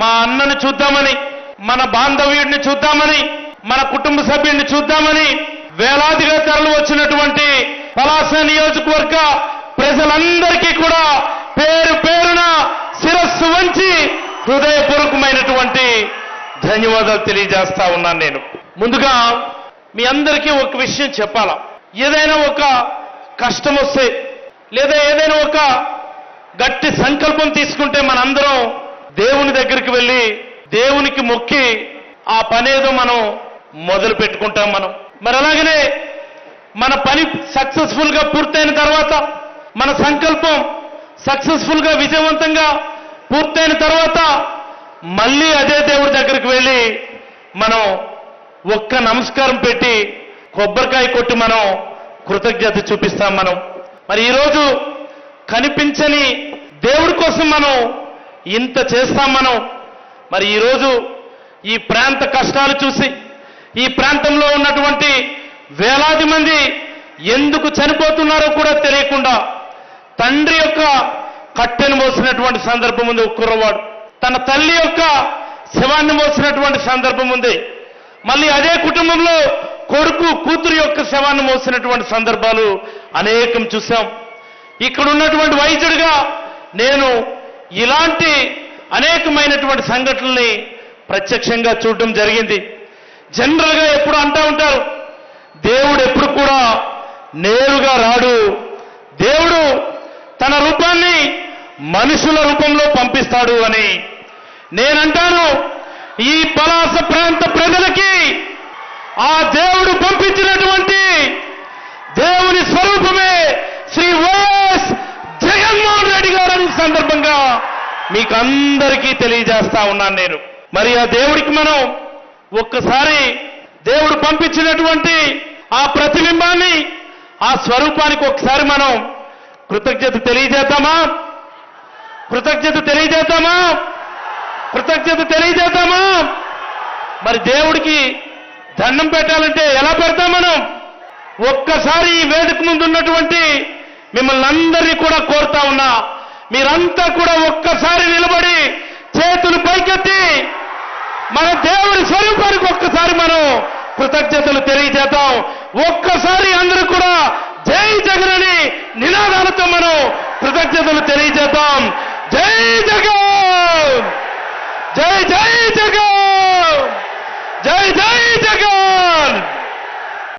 మా అన్నను చూద్దామని మన బాంధవ్యుడిని చూద్దామని మన కుటుంబ సభ్యుడిని చూద్దామని వేలాదిగా తరలి వచ్చినటువంటి పలాస నియోజకవర్గ ప్రజలందరికీ కూడా పేరు పేరున శిరస్సు వంచి హృదయపూర్వకమైనటువంటి ధన్యవాదాలు తెలియజేస్తా ఉన్నాను నేను. ముందుగా మీ అందరికీ ఒక విషయం చెప్పాలా? ఏదైనా ఒక కష్టం వస్తే లేదా ఏదైనా ఒక గట్టి సంకల్పం తీసుకుంటే మనందరం దేవుని దగ్గరికి వెళ్ళి దేవునికి మొక్కి ఆ పనేదో మనం మొదలు పెట్టుకుంటాం మనం. మరి అలాగనే మన పని సక్సెస్ఫుల్గా పూర్తయిన తర్వాత మన సంకల్పం సక్సెస్ఫుల్గా విజయవంతంగా పూర్తయిన తర్వాత మళ్ళీ అదే దేవుడి దగ్గరికి వెళ్ళి మనం ఒక్క నమస్కారం పెట్టి కొబ్బరికాయ కొట్టి మనం కృతజ్ఞత చూపిస్తాం మనం. మరి ఈరోజు కనిపించని దేవుడి కోసం మనం ఇంత చేస్తాం మనం. మరి ఈరోజు ఈ ప్రాంత కష్టాలు చూసి ఈ ప్రాంతంలో ఉన్నటువంటి వేలాది మంది ఎందుకు చనిపోతున్నారో కూడా తెలియకుండా తండ్రి యొక్క కట్టెను మోసినటువంటి సందర్భం ఉంది కుర్రవాడు. తన తల్లి యొక్క శవాన్ని మోసినటువంటి సందర్భం ఉంది. మళ్ళీ అదే కుటుంబంలో కొడుకు కూతురు యొక్క శవాన్ని మోసినటువంటి సందర్భాలు అనేకం చూశాం. ఇక్కడ ఉన్నటువంటి వైద్యుడిగా నేను ఇలాంటి అనేకమైనటువంటి సంఘటనల్ని ప్రత్యక్షంగా చూడడం జరిగింది. జనరల్గా ఎప్పుడు అంటూ ఉంటారు దేవుడు ఎప్పుడు కూడా నేరుగా రాడు. దేవుడు తన రూపాన్ని మనుషుల రూపంలో పంపిస్తాడు అని నేనంటాను. ఈ పలాస ప్రాంత ప్రజలకి ఆ దేవుడు పంపించినటువంటి మీకు అందరికీ తెలియజేస్తా ఉన్నాను నేను. మరి ఆ దేవుడికి మనం ఒక్కసారి దేవుడు పంపించినటువంటి ఆ ప్రతిబింబాన్ని ఆ స్వరూపానికి ఒకసారి మనం కృతజ్ఞత తెలియజేద్దామా? కృతజ్ఞత తెలియజేద్దామా? కృతజ్ఞత తెలియజేద్దామా? మరి దేవుడికి దండం పెట్టాలంటే ఎలా పెడతాం మనం? ఒక్కసారి ఈ వేదిక ముందు ఉన్నటువంటి మిమ్మల్ని అందరినీ కూడా కోరుతా ఉన్నా. మీరంతా కూడా ఒక్కసారి నిలబడి చేతులు పైకెత్తి మన దేవుడి స్వరూపానికి ఒక్కసారి మనం కృతజ్ఞతలు తెలియజేద్దాం. ఒక్కసారి అందరూ కూడా జై జగన్ అని నినాదాలతో మనం కృతజ్ఞతలు తెలియజేద్దాం. జై జగన్! జై జై జగన్! జై జై జగన్!